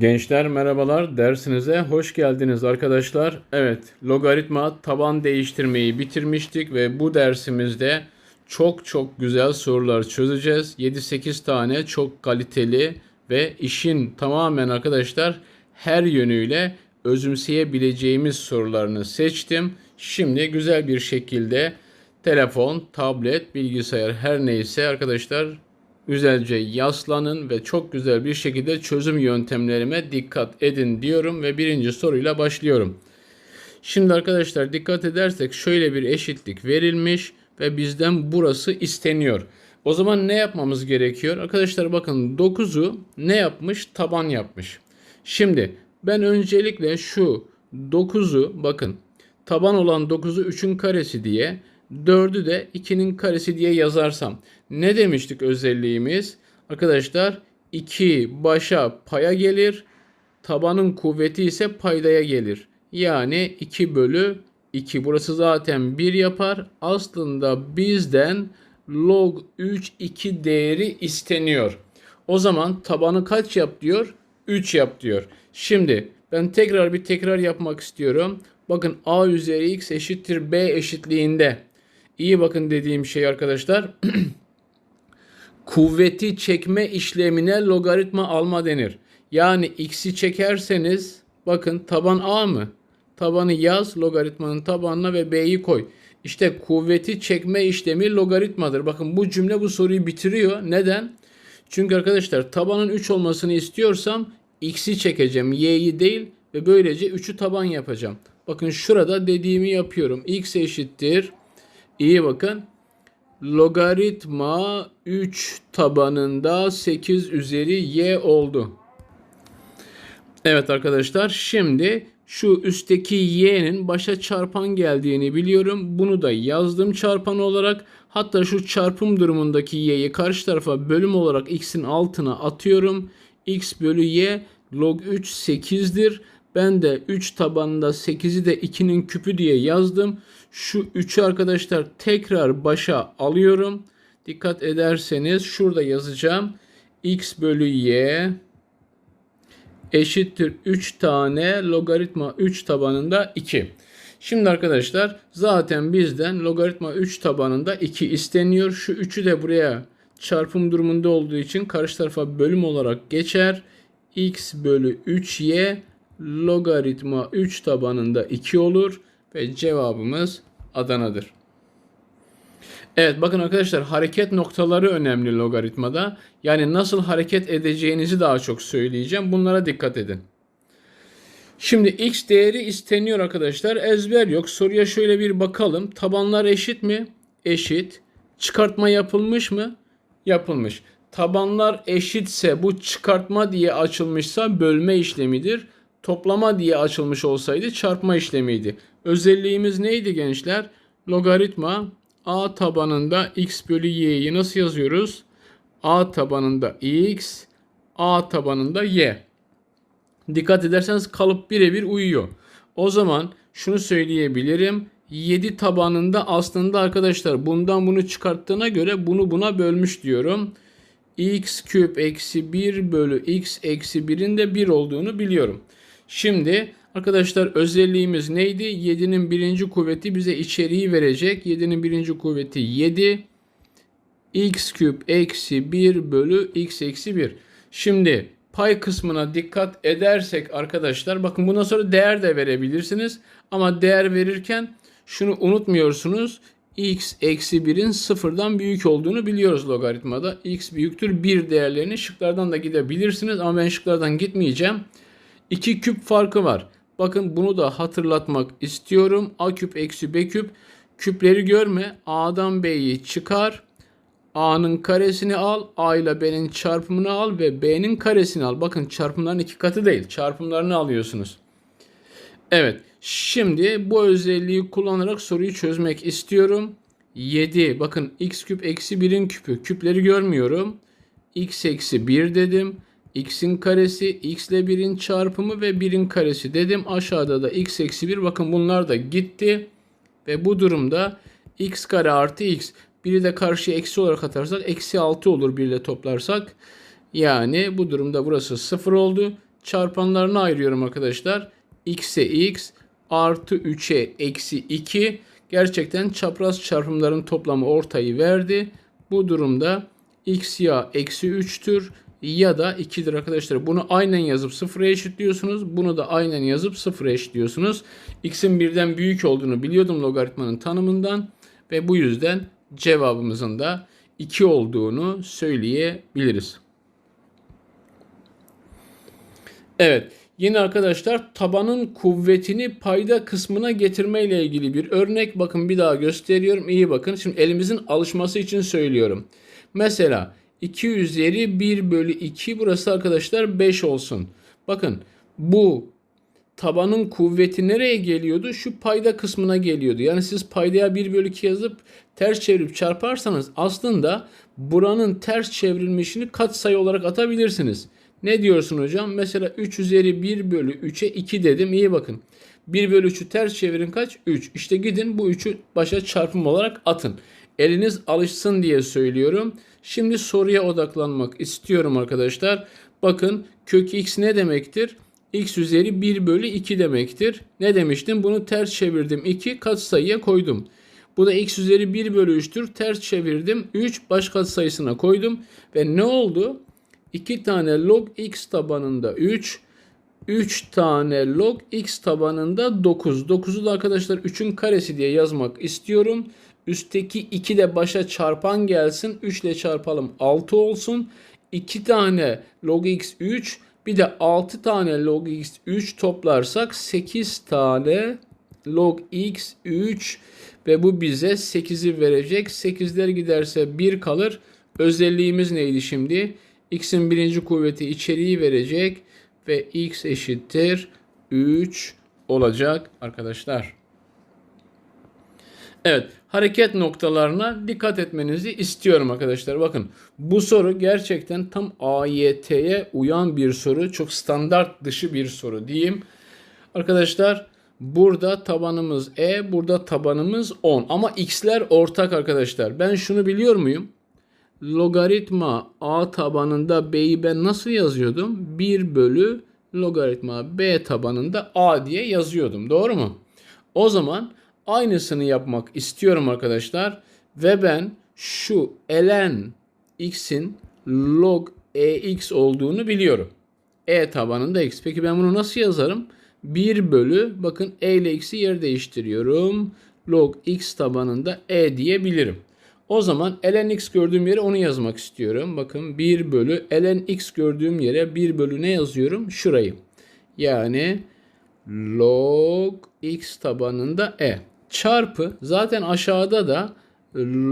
Gençler merhabalar. Dersinize hoş geldiniz arkadaşlar. Evet, logaritma taban değiştirmeyi bitirmiştik ve bu dersimizde çok çok güzel sorular çözeceğiz. 7-8 tane çok kaliteli ve işin tamamen arkadaşlar her yönüyle özümseyebileceğimiz sorularını seçtim. Şimdi güzel bir şekilde telefon, tablet, bilgisayar her neyse arkadaşlar güzelce yaslanın ve çok güzel bir şekilde çözüm yöntemlerime dikkat edin diyorum ve birinci soruyla başlıyorum. Şimdi arkadaşlar dikkat edersek şöyle bir eşitlik verilmiş ve bizden burası isteniyor. O zaman ne yapmamız gerekiyor? Arkadaşlar bakın 9'u ne yapmış? Taban yapmış. Şimdi ben öncelikle şu 9'u bakın taban olan 9'u 3'ün karesi diye 4'ü de 2'nin karesi diye yazarsam ne demiştik özelliğimiz? Arkadaşlar 2 başa paya gelir. Tabanın kuvveti ise paydaya gelir. Yani 2 bölü 2. Burası zaten 1 yapar. Aslında bizden log 3 2 değeri isteniyor. O zaman tabanı kaç yap diyor? 3 yap diyor. Şimdi ben tekrar bir tekrar yapmak istiyorum. Bakın a üzeri x eşittir b eşitliğinde. İyi bakın dediğim şey arkadaşlar. kuvveti çekme işlemine logaritma alma denir. Yani x'i çekerseniz bakın taban a mı? Tabanı yaz logaritmanın tabanına ve b'yi koy. İşte kuvveti çekme işlemi logaritmadır. Bakın bu cümle bu soruyu bitiriyor. Neden? Çünkü arkadaşlar tabanın 3 olmasını istiyorsam x'i çekeceğim y'yi değil ve böylece 3'ü taban yapacağım. Bakın şurada dediğimi yapıyorum. x eşittir. İyi bakın logaritma 3 tabanında 8 üzeri y oldu. Evet arkadaşlar şimdi şu üstteki y'nin başa çarpan geldiğini biliyorum. Bunu da yazdım çarpan olarak. Hatta şu çarpım durumundaki y'yi karşı tarafa bölüm olarak x'in altına atıyorum. x bölü y log 3 8'dir. Ben de 3 tabanında 8'i de 2'nin küpü diye yazdım. Şu 3'ü arkadaşlar tekrar başa alıyorum. Dikkat ederseniz şurada yazacağım. x bölü y eşittir 3 tane logaritma 3 tabanında 2. Şimdi arkadaşlar zaten bizden logaritma 3 tabanında 2 isteniyor. Şu 3'ü de buraya çarpım durumunda olduğu için karşı tarafa bölüm olarak geçer. x bölü 3y logaritma 3 tabanında 2 olur ve cevabımız Adana'dır. Evet bakın arkadaşlar hareket noktaları önemli logaritmada. Yani nasıl hareket edeceğinizi daha çok söyleyeceğim. Bunlara dikkat edin. Şimdi x değeri isteniyor arkadaşlar. Ezber yok. Soruya şöyle bir bakalım. Tabanlar eşit mi? Eşit. Çıkartma yapılmış mı? Yapılmış. Tabanlar eşitse bu çıkartma diye açılmışsa bölme işlemidir. Toplama diye açılmış olsaydı çarpma işlemiydi. Özelliğimiz neydi gençler? Logaritma a tabanında x bölü y'yi nasıl yazıyoruz? a tabanında x, a tabanında y. Dikkat ederseniz kalıp birebir uyuyor. O zaman şunu söyleyebilirim. 7 tabanında aslında arkadaşlar bundan bunu çıkarttığına göre bunu buna bölmüş diyorum. x küp eksi 1 bölü x eksi 1'in de 1 olduğunu biliyorum. Şimdi arkadaşlar özelliğimiz neydi? 7'nin birinci kuvveti bize içeriği verecek. 7'nin birinci kuvveti 7. x küp eksi 1 bölü x eksi 1. Şimdi pay kısmına dikkat edersek arkadaşlar bakın bundan sonra değer de verebilirsiniz. Ama değer verirken şunu unutmuyorsunuz. x eksi 1'in sıfırdan büyük olduğunu biliyoruz logaritmada. x büyüktür 1 değerlerini şıklardan da gidebilirsiniz ama ben şıklardan gitmeyeceğim. 2 küp farkı var. Bakın bunu da hatırlatmak istiyorum. A küp eksi B küp. Küpleri görme. A'dan B'yi çıkar. A'nın karesini al. A ile B'nin çarpımını al ve B'nin karesini al. Bakın çarpımların iki katı değil. Çarpımlarını alıyorsunuz. Evet. Şimdi bu özelliği kullanarak soruyu çözmek istiyorum. 7. Bakın x küp eksi 1'in küpü. Küpleri görmüyorum. x eksi 1 dedim x'in karesi, x ile 1'in çarpımı ve 1'in karesi dedim. Aşağıda da x eksi 1 bakın bunlar da gitti. Ve bu durumda x kare artı x. Biri de karşıya eksi olarak atarsak eksi 6 olur 1 ile toplarsak. Yani bu durumda burası 0 oldu. çarpanlarına ayırıyorum arkadaşlar. x'e x artı 3'e eksi 2 gerçekten çapraz çarpımların toplamı ortayı verdi. Bu durumda x ya eksi 3'tür ya da 2'dir arkadaşlar. Bunu aynen yazıp sıfıra eşitliyorsunuz. Bunu da aynen yazıp sıfıra eşitliyorsunuz. x'in birden büyük olduğunu biliyordum logaritmanın tanımından ve bu yüzden cevabımızın da 2 olduğunu söyleyebiliriz. Evet. Yine arkadaşlar tabanın kuvvetini payda kısmına getirme ile ilgili bir örnek. Bakın bir daha gösteriyorum. İyi bakın. Şimdi elimizin alışması için söylüyorum. Mesela 2 üzeri 1 bölü 2 burası arkadaşlar 5 olsun. Bakın bu tabanın kuvveti nereye geliyordu? Şu payda kısmına geliyordu. Yani siz paydaya 1 bölü 2 yazıp ters çevirip çarparsanız aslında buranın ters çevrilmişini katsayı olarak atabilirsiniz. Ne diyorsun hocam? Mesela 3 üzeri 1 bölü 3'e 2 dedim. İyi bakın. 1 bölü 3'ü ters çevirin kaç? 3. İşte gidin bu 3'ü başa çarpım olarak atın. Eliniz alışsın diye söylüyorum. Şimdi soruya odaklanmak istiyorum arkadaşlar. Bakın kök x ne demektir? x üzeri 1 bölü 2 demektir. Ne demiştim? Bunu ters çevirdim. 2 katsayıya koydum. Bu da x üzeri 1 bölü 3'tür. Ters çevirdim. 3 baş katsayısına koydum. Ve ne oldu? 2 tane log x tabanında 3. 3 tane log x tabanında 9. 9'u da arkadaşlar 3'ün karesi diye yazmak istiyorum. Üstteki 2 de başa çarpan gelsin. 3 ile çarpalım 6 olsun. 2 tane log x 3 bir de 6 tane log x 3 toplarsak 8 tane log x 3 ve bu bize 8'i verecek. 8'ler giderse 1 kalır. Özelliğimiz neydi şimdi? x'in birinci kuvveti içeriği verecek ve x eşittir 3 olacak arkadaşlar. Evet hareket noktalarına dikkat etmenizi istiyorum arkadaşlar. Bakın bu soru gerçekten tam AYT'ye uyan bir soru. Çok standart dışı bir soru diyeyim. Arkadaşlar burada tabanımız E, burada tabanımız 10. Ama x'ler ortak arkadaşlar. Ben şunu biliyor muyum? Logaritma A tabanında B'yi ben nasıl yazıyordum? 1 bölü logaritma B tabanında A diye yazıyordum. Doğru mu? O zaman Aynısını yapmak istiyorum arkadaşlar. Ve ben şu ln x'in log ex olduğunu biliyorum. E tabanında x. Peki ben bunu nasıl yazarım? 1 bölü bakın e ile x'i yer değiştiriyorum. Log x tabanında e diyebilirim. O zaman ln x gördüğüm yere onu yazmak istiyorum. Bakın 1 bölü ln x gördüğüm yere 1 bölü ne yazıyorum? Şurayı. Yani log x tabanında e çarpı zaten aşağıda da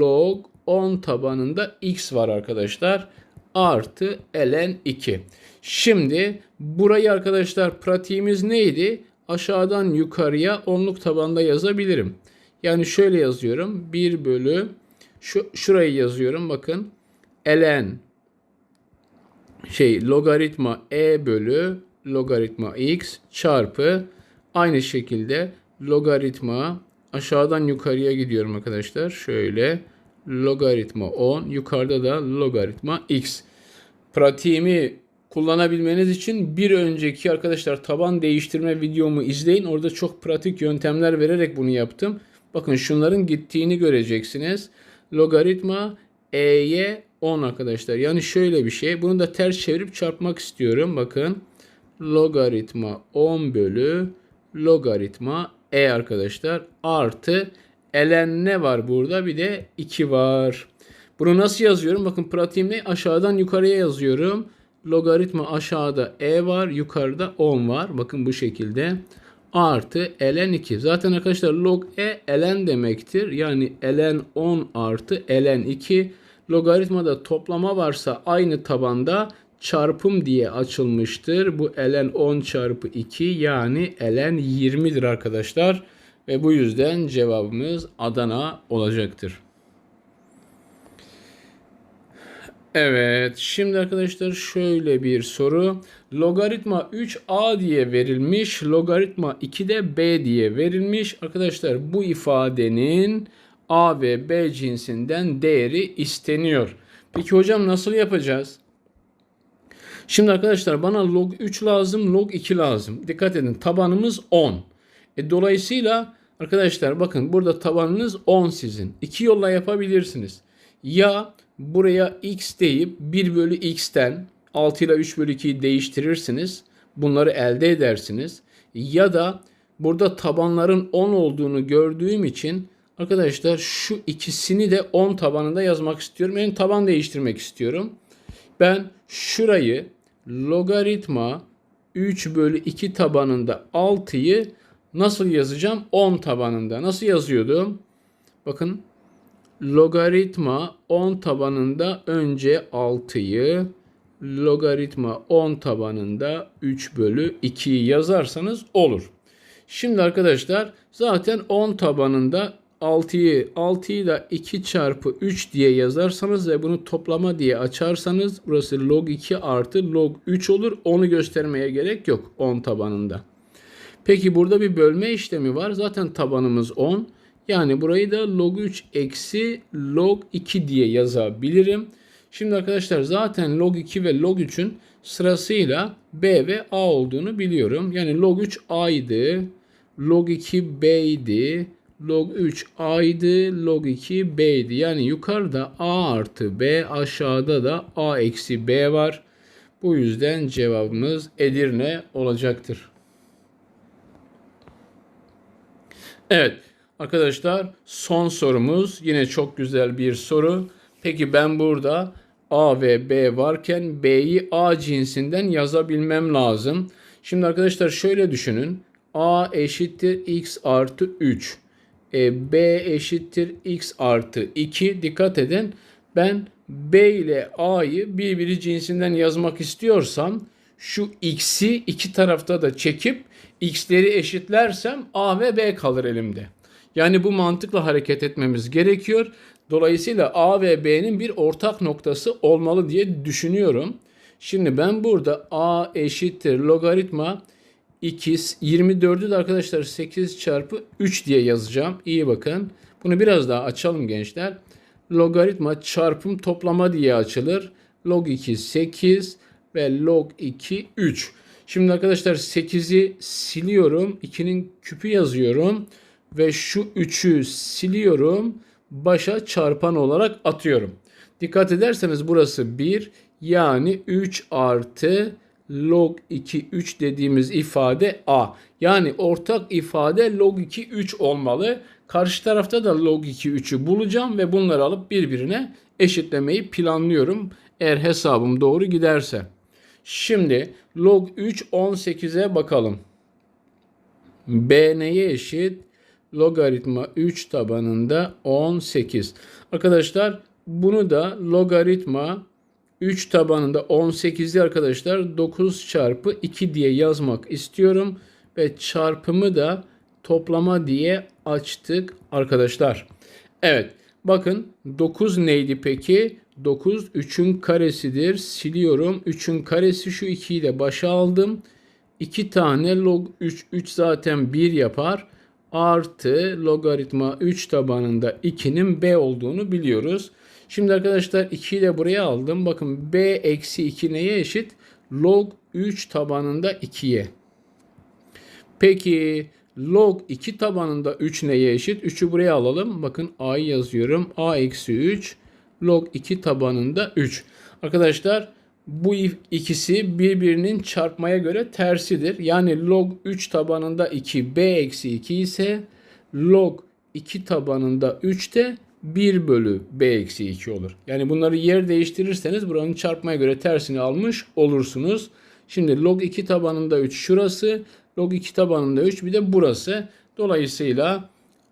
log 10 tabanında x var arkadaşlar. Artı ln 2. Şimdi burayı arkadaşlar pratiğimiz neydi? Aşağıdan yukarıya onluk tabanda yazabilirim. Yani şöyle yazıyorum. 1 bölü şu, şurayı yazıyorum. Bakın ln şey logaritma e bölü logaritma x çarpı aynı şekilde logaritma aşağıdan yukarıya gidiyorum arkadaşlar. Şöyle logaritma 10 yukarıda da logaritma x. Pratiğimi kullanabilmeniz için bir önceki arkadaşlar taban değiştirme videomu izleyin. Orada çok pratik yöntemler vererek bunu yaptım. Bakın şunların gittiğini göreceksiniz. Logaritma e'ye 10 arkadaşlar. Yani şöyle bir şey. Bunu da ters çevirip çarpmak istiyorum. Bakın logaritma 10 bölü logaritma e arkadaşlar artı ln ne var burada? Bir de 2 var. Bunu nasıl yazıyorum? Bakın pratiğim ne? Aşağıdan yukarıya yazıyorum. Logaritma aşağıda e var. Yukarıda 10 var. Bakın bu şekilde. Artı ln 2. Zaten arkadaşlar log e ln demektir. Yani ln 10 artı ln 2. Logaritmada toplama varsa aynı tabanda çarpım diye açılmıştır. Bu ln 10 çarpı 2 yani ln 20'dir arkadaşlar. Ve bu yüzden cevabımız Adana olacaktır. Evet şimdi arkadaşlar şöyle bir soru. Logaritma 3a diye verilmiş. Logaritma 2 de b diye verilmiş. Arkadaşlar bu ifadenin a ve b cinsinden değeri isteniyor. Peki hocam nasıl yapacağız? Şimdi arkadaşlar bana log 3 lazım, log 2 lazım. Dikkat edin tabanımız 10. E, dolayısıyla arkadaşlar bakın burada tabanınız 10 sizin. İki yolla yapabilirsiniz. Ya buraya x deyip 1 bölü x'ten 6 ile 3 bölü 2'yi değiştirirsiniz. Bunları elde edersiniz. Ya da burada tabanların 10 olduğunu gördüğüm için arkadaşlar şu ikisini de 10 tabanında yazmak istiyorum. Yani taban değiştirmek istiyorum. Ben şurayı logaritma 3 bölü 2 tabanında 6'yı nasıl yazacağım? 10 tabanında. Nasıl yazıyordum? Bakın logaritma 10 tabanında önce 6'yı logaritma 10 tabanında 3 bölü 2'yi yazarsanız olur. Şimdi arkadaşlar zaten 10 tabanında 6'yı 6'yı da 2 çarpı 3 diye yazarsanız ve bunu toplama diye açarsanız burası log 2 artı log 3 olur. Onu göstermeye gerek yok 10 tabanında. Peki burada bir bölme işlemi var. Zaten tabanımız 10. Yani burayı da log 3 eksi log 2 diye yazabilirim. Şimdi arkadaşlar zaten log 2 ve log 3'ün sırasıyla B ve A olduğunu biliyorum. Yani log 3 A'ydı, log 2 B'ydi, log 3 A'ydı, log 2 B'ydi. Yani yukarıda A artı B, aşağıda da A eksi B var. Bu yüzden cevabımız Edirne olacaktır. Evet arkadaşlar son sorumuz yine çok güzel bir soru. Peki ben burada A ve B varken B'yi A cinsinden yazabilmem lazım. Şimdi arkadaşlar şöyle düşünün. A eşittir x artı 3. E, B eşittir x artı 2. Dikkat edin. Ben B ile A'yı birbiri cinsinden yazmak istiyorsam şu x'i iki tarafta da çekip x'leri eşitlersem A ve B kalır elimde. Yani bu mantıkla hareket etmemiz gerekiyor. Dolayısıyla A ve B'nin bir ortak noktası olmalı diye düşünüyorum. Şimdi ben burada A eşittir logaritma ikiz 24'ü de arkadaşlar 8 çarpı 3 diye yazacağım. İyi bakın. Bunu biraz daha açalım gençler. Logaritma çarpım toplama diye açılır. Log 2 8 ve log 2 3. Şimdi arkadaşlar 8'i siliyorum. 2'nin küpü yazıyorum. Ve şu 3'ü siliyorum. Başa çarpan olarak atıyorum. Dikkat ederseniz burası 1 yani 3 artı log 2 3 dediğimiz ifade a. Yani ortak ifade log 2 3 olmalı. Karşı tarafta da log 2 3'ü bulacağım ve bunları alıp birbirine eşitlemeyi planlıyorum. Eğer hesabım doğru giderse. Şimdi log 3 18'e bakalım. B neye eşit? Logaritma 3 tabanında 18. Arkadaşlar bunu da logaritma 3 tabanında 18'i arkadaşlar 9 çarpı 2 diye yazmak istiyorum. Ve çarpımı da toplama diye açtık arkadaşlar. Evet bakın 9 neydi peki? 9 3'ün karesidir. Siliyorum. 3'ün karesi şu 2'yi de başa aldım. 2 tane log 3. 3 zaten 1 yapar. Artı logaritma 3 tabanında 2'nin b olduğunu biliyoruz. Şimdi arkadaşlar 2'yi de buraya aldım. Bakın b eksi 2 neye eşit? Log 3 tabanında 2'ye. Peki log 2 tabanında 3 neye eşit? 3'ü buraya alalım. Bakın a'yı yazıyorum. a eksi 3 log 2 tabanında 3. Arkadaşlar bu ikisi birbirinin çarpmaya göre tersidir. Yani log 3 tabanında 2 b eksi 2 ise log 2 tabanında 3 de 1 bölü b eksi 2 olur. Yani bunları yer değiştirirseniz buranın çarpmaya göre tersini almış olursunuz. Şimdi log 2 tabanında 3 şurası. Log 2 tabanında 3 bir de burası. Dolayısıyla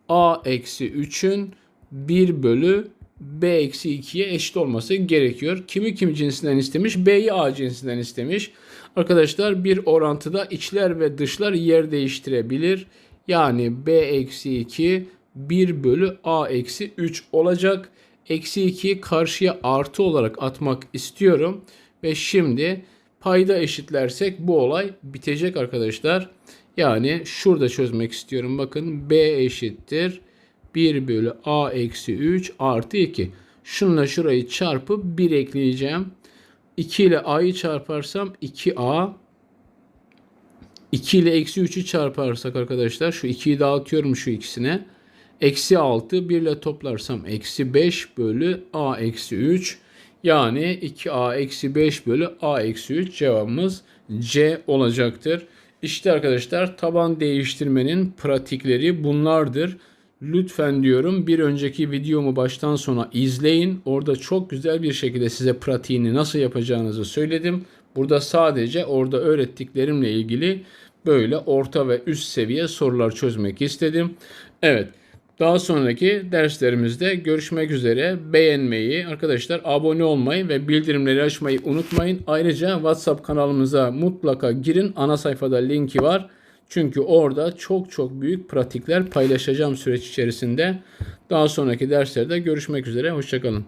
a eksi 3'ün 1 bölü b eksi 2'ye eşit olması gerekiyor. Kimi kim cinsinden istemiş? B'yi A cinsinden istemiş. Arkadaşlar bir orantıda içler ve dışlar yer değiştirebilir. Yani b eksi 2 1 bölü a eksi 3 olacak. Eksi 2'yi karşıya artı olarak atmak istiyorum. Ve şimdi payda eşitlersek bu olay bitecek arkadaşlar. Yani şurada çözmek istiyorum. Bakın b eşittir 1 bölü a eksi 3 artı 2. Şununla şurayı çarpıp 1 ekleyeceğim. 2 ile a'yı çarparsam 2a 2 ile eksi 3'ü çarparsak arkadaşlar şu 2'yi dağıtıyorum şu ikisine. Eksi 6 1 ile toplarsam eksi 5 bölü a eksi 3. Yani 2a eksi 5 bölü a eksi 3 cevabımız C olacaktır. İşte arkadaşlar taban değiştirmenin pratikleri bunlardır. Lütfen diyorum bir önceki videomu baştan sona izleyin. Orada çok güzel bir şekilde size pratiğini nasıl yapacağınızı söyledim. Burada sadece orada öğrettiklerimle ilgili böyle orta ve üst seviye sorular çözmek istedim. Evet. Daha sonraki derslerimizde görüşmek üzere. Beğenmeyi, arkadaşlar abone olmayı ve bildirimleri açmayı unutmayın. Ayrıca WhatsApp kanalımıza mutlaka girin. Ana sayfada linki var. Çünkü orada çok çok büyük pratikler paylaşacağım süreç içerisinde. Daha sonraki derslerde görüşmek üzere. Hoşçakalın.